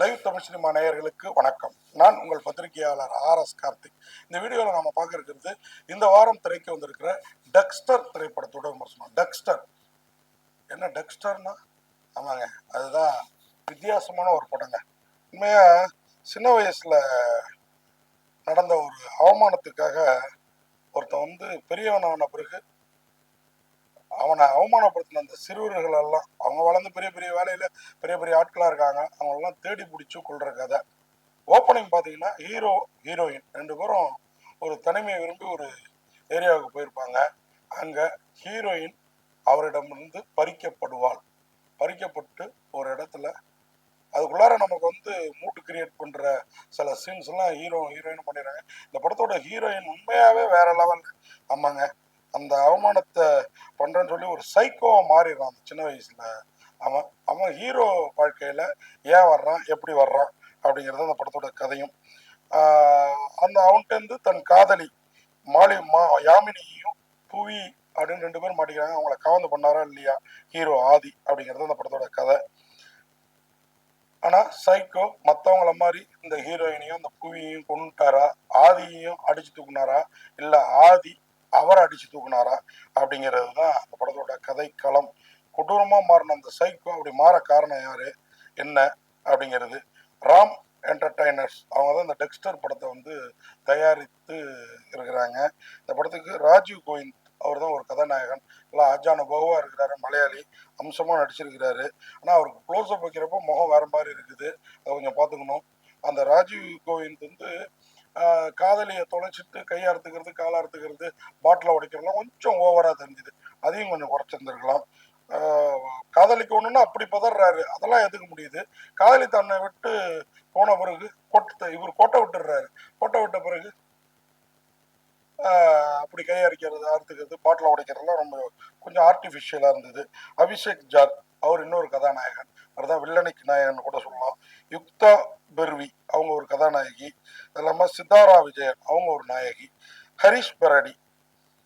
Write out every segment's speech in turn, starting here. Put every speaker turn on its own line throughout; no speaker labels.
Live Tamil cinema நேயர்களுக்கு வணக்கம். நான் உங்கள் பத்திரிகையாளர் ஆர் எஸ் கார்த்திக். இந்த வீடியோவில் நம்ம பார்க்க இருக்கிறது இந்த வாரம் திரைக்கு வந்திருக்கிற டெக்ஸ்டர் திரைப்படத்தோட விமர்சனம். டெக்ஸ்டர். என்ன டெக்ஸ்டர்னா? ஆமாங்க அதுதான் வித்தியாசமான ஒரு படங்க. உண்மையாக சின்ன வயசில் நடந்த ஒரு அவமானத்துக்காக ஒருத்தன் வந்து பெரியவனான பிறகு அவனை அவமானப்படுத்தின அந்த சிறுவர்கள் எல்லாம் அவங்க வளர்ந்து பெரிய பெரிய வேலையில பெரிய பெரிய ஆட்களா இருக்காங்க. அவங்களெல்லாம் தேடி பிடிச்சு கொள்ற கதை. ஓப்பனிங் பார்த்தீங்கன்னா ஹீரோ ஹீரோயின் ரெண்டு பேரும் ஒரு தனிமையை விரும்பி ஒரு ஏரியாவுக்கு போயிருப்பாங்க. அங்க ஹீரோயின் அவரிடமிருந்து பறிக்கப்படுவாள். பறிக்கப்பட்டு ஒரு இடத்துல அதுக்குள்ளார நமக்கு வந்து மூட்டு கிரியேட் பண்ணுற சில சீன்ஸ் எல்லாம் ஹீரோ ஹீரோயின் பண்ணிடுறாங்க. இந்த படத்தோட ஹீரோயின் உண்மையாவே வேற லெவல் ஆமாங்க. அந்த அவமானத்தை பண்றேன்னு சொல்லி ஒரு சைக்கோவை மாறிடுறான் அந்த சின்ன வயசுல. அவன் அவன் ஹீரோ வாழ்க்கையில ஏன் வர்றான் எப்படி வர்றான் அப்படிங்கிறது அந்த படத்தோட கதையும். அந்த அவன்கிட்டருந்து தன் காதலி மாலி மா யாமினியையும் புவி அப்படின்னு ரெண்டு பேரும் மாட்டிக்கிறாங்க. அவங்கள கவர்ந்து பண்ணாரா இல்லையா? ஹீரோ ஆதி அப்படிங்கிறது அந்த படத்தோட கதை. ஆனா சைக்கோ மத்தவங்கள மாதிரி இந்த ஹீரோயினையும் அந்த புவியையும் கொண்டுட்டாரா ஆதியையும் அடிச்சு தூக்குனாரா? இல்ல ஆதி அவரை அடிச்சு தூக்குனாரா அப்படிங்கிறது தான் அந்த படத்தோட கதை களம் கொடூரமாக மாறின அந்த சைக்கோ அப்படி மாற காரணம் யார்? என்ன? அப்படிங்கிறது. ராம் என்டர்டைனர்ஸ் அவங்க தான் இந்த டெக்ஸ்டர் படத்தை வந்து தயாரித்து இருக்கிறாங்க. இந்த படத்துக்கு ராஜீவ் கோவிந்த் அவர் தான் ஒரு கதாநாயகன். எல்லாம் அஜானுபவா இருக்கிறாரு மலையாளி. அம்சமாக நடிச்சிருக்கிறாரு. ஆனால் அவருக்கு க்ளோஸ் அப் வைக்கிறப்போ முகம் வேற மாதிரி இருக்குது. அதை கொஞ்சம் பார்த்துக்கணும். அந்த ராஜீவ் கோவிந்த் வந்து காதலியை தொலைச்சிட்டு கையை அறுத்துக்கிறது காலை அறுத்துக்கிறது பாட்டில் உடைக்கிறதுலாம் கொஞ்சம் ஓவராக தெரிஞ்சுது. அதையும் கொஞ்சம் குறைச்சிருந்துருக்கலாம். காதலிக்கு ஒன்றுன்னா அப்படி பதறாரு அதெல்லாம் எதுக்க முடியுது? காதலி தன்னை விட்டு போன பிறகு கோட்டத்தை இவர் கோட்டை விட்டுடுறாரு. கோட்டை விட்ட பிறகு அப்படி கையடிக்கிறது அறுத்துக்கிறது பாட்டில் உடைக்கிறதுலாம் ரொம்ப கொஞ்சம் ஆர்டிஃபிஷியலாக இருந்தது. அபிஷேக் ஜாத் அவர் இன்னொரு கதாநாயகன். அவர் தான் வில்லனைக்கு நாயகன் கூட சொல்லலாம். யுக்தா பெர்வி. அவங்க ஒரு கதாநாயகி அது இல்லாமல் சித்தாரா விஜயன் அவங்க ஒரு நாயகி ஹரிஷ் பரடி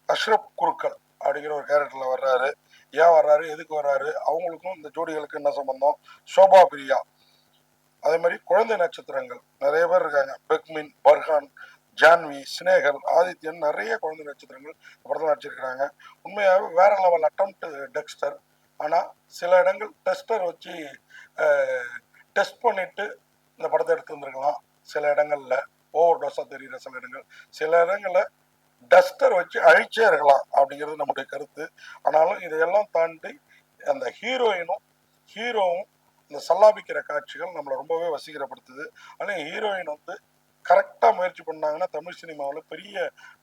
அஷ்ரப் குருக்கள் அப்படிங்கிற ஒரு கேரக்டரில் வர்றாரு. ஏன் வர்றாரு? எதுக்கு வர்றாரு? அவங்களுக்கும் இந்த ஜோடிகளுக்கு என்ன சம்பந்தம்? சோபா பிரியா. அதே மாதிரி குழந்தை நட்சத்திரங்கள். நிறைய பேர் இருக்காங்க. பெக்மின் பர்ஹான் ஜான்வி சினேகல் ஆதித்யன் நிறைய குழந்தை நட்சத்திரங்கள் படத்தில் நடிச்சிருக்கிறாங்க. உண்மையாகவே வேற லெவல் அட்டம்ப்ட் டெக்ஸ்டர் ஆனால் சில இடங்கள் டெஸ்டர் வச்சு டெஸ்ட் பண்ணிட்டு இந்த படத்தை எடுத்து வந்திருக்கலாம். சில இடங்கள்ல ஓவர் டோஸாக தெரிகிற சில இடங்கள். சில இடங்கள்ல டஸ்டர் வச்சு அழிச்சே இருக்கலாம் அப்படிங்கிறது நம்முடைய கருத்து. ஆனாலும் இதையெல்லாம் தாண்டி அந்த ஹீரோயினும் ஹீரோவும் இந்த சல்லாபிக்கிற காட்சிகள் நம்மளை ரொம்பவே வசீகரப்படுத்துது. ஆனால் ஹீரோயின் வந்து கரெக்டாக முயற்சி பண்ணாங்கன்னா தமிழ் சினிமாவில் பெரிய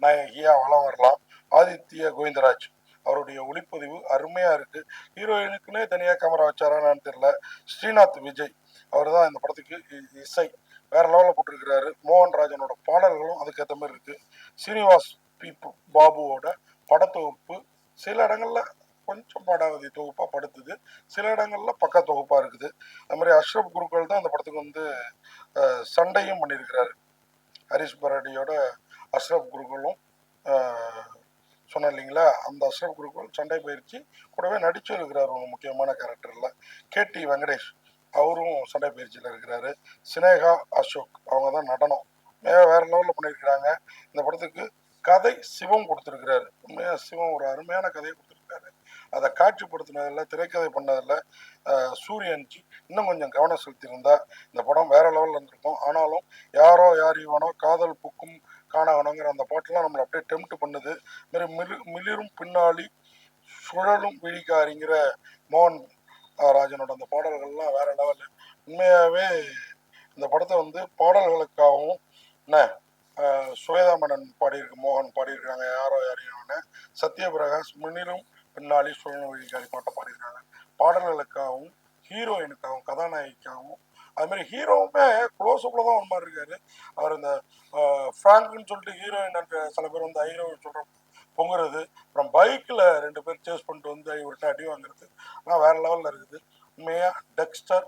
நாயகியாக வளம் வரலாம். ஆதித்ய கோவிந்தராஜ். அவருடைய ஒளிப்பதிவு அருமையா இருக்கு. ஹீரோயினுக்குன்னே தனியா கேமரா வச்சாரான்னு தெரியல. ஸ்ரீநாத் விஜய். அவர் தான் இந்த படத்துக்கு இ- இசை வேற லெவலில் போட்டிருக்கிறாரு. மோகன் ராஜனோட பாடல்களும் அதுக்கேற்ற மாதிரி இருக்கு. சீனிவாஸ் பி பாபுவோட படத்தொகுப்பு சில இடங்கள்ல கொஞ்சம் பாடாவதி தொகுப்பாக படுத்துது. சில இடங்கள்ல பக்க தொகுப்பாக இருக்குது. அது மாதிரி அஷ்ரப் குருக்கள் தான் இந்த படத்துக்கு வந்து சண்டையும் பண்ணியிருக்கிறாரு. ஹரிஷ் பரடியோட அஷ்ரப் குருக்களும் சொன்னேன் இல்லைங்களா? அந்த அஷ்ரப் குருக்குள் சண்டை பயிற்சி கூடவே நடிச்சு இருக்கிறார் ஒரு முக்கியமான கேரக்டரில் கேடி வெங்கடேஷ் அவரும் சண்டை பயிற்சியில் இருக்கிறாரு. சினேகா அசோக் அவங்க தான் நடனம். வேற லெவலில் பண்ணியிருக்கிறாங்க. இந்த படத்துக்கு கதை சிவம் கொடுத்துருக்கிறாரு. உண்மையாக சிவம் ஒரு அருமையான கதையை கொடுத்துருக்காரு. அதை காட்சிப்படுத்தினதில் திரைக்கதை பண்ணதில் சூரியன்ஜி இன்னும் கொஞ்சம் கவனம் செலுத்தியிருந்தா இந்த படம் வேற லெவலில் இருந்திருக்கும். ஆனாலும் யாரோ யார் இவனோ காதல் புக்கும் காணாகணுங்கிற அந்த பாட்டெல்லாம் நம்மளை அப்படியே டெம்ட் பண்ணுது. மாதிரி மிளி மிளிரும் பின்னாளி சுழலும் விழிக்காரிங்கிற மோகன் ராஜனோட அந்த பாடல்கள்லாம் வேற லெவலு உண்மையாகவே இந்த படத்தை வந்து பாடல்களுக்காகவும் என்ன சுவேதாமணன் சுவேதா பாடியிருக்கு மோகன் பாடியிருக்காங்க யாரோ யாரையும் சத்யபிரகாஷ் மிளிரும் பின்னாளி சுழலும் விழிக்காரி பாட்டை பாடியிருக்காங்க. பாடல்களுக்காகவும் ஹீரோயினுக்காகவும் கதாநாயகிக்காகவும் அது மாதிரி ஹீரோவுமே க்ளோஸ் தான் ஒரு மாதிரி இருக்காரு. அவர் இந்த ஃப்ராங்க்னு சொல்லிட்டு ஹீரோயின் சில பேர் வந்து ஹீரோ சொல்கிற பொங்குறது. அப்புறம் பைக்கில் ரெண்டு பேர் சேஸ் பண்ணிட்டு வந்து இவர்கிட்ட அடி வாங்குறது. ஆனால் வேற லெவலில் இருக்குது. உண்மையாக டெக்ஸ்டர்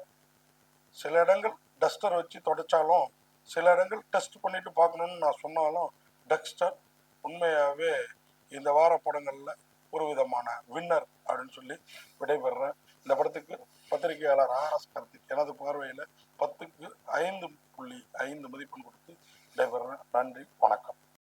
சில இடங்கள் டஸ்டர் வச்சு தொடச்சாலும் சில இடங்கள் டெஸ்ட் பண்ணிட்டு பார்க்கணும்னு நான் சொன்னாலும் டெக்ஸ்டர் உண்மையாகவே இந்த வார படங்களில் ஒரு விதமான வின்னர் அப்படின்னு சொல்லி விடைபெறுறேன் இந்த படத்துக்கு பத்திரிகையாளர் ஆர் எஸ் கார்த்திக் எனது பார்வையில் பத்துக்கு ஐந்து புள்ளி ஐந்து மதிப்பெண் கொடுத்து விடைபெறுறேன் நன்றி வணக்கம்.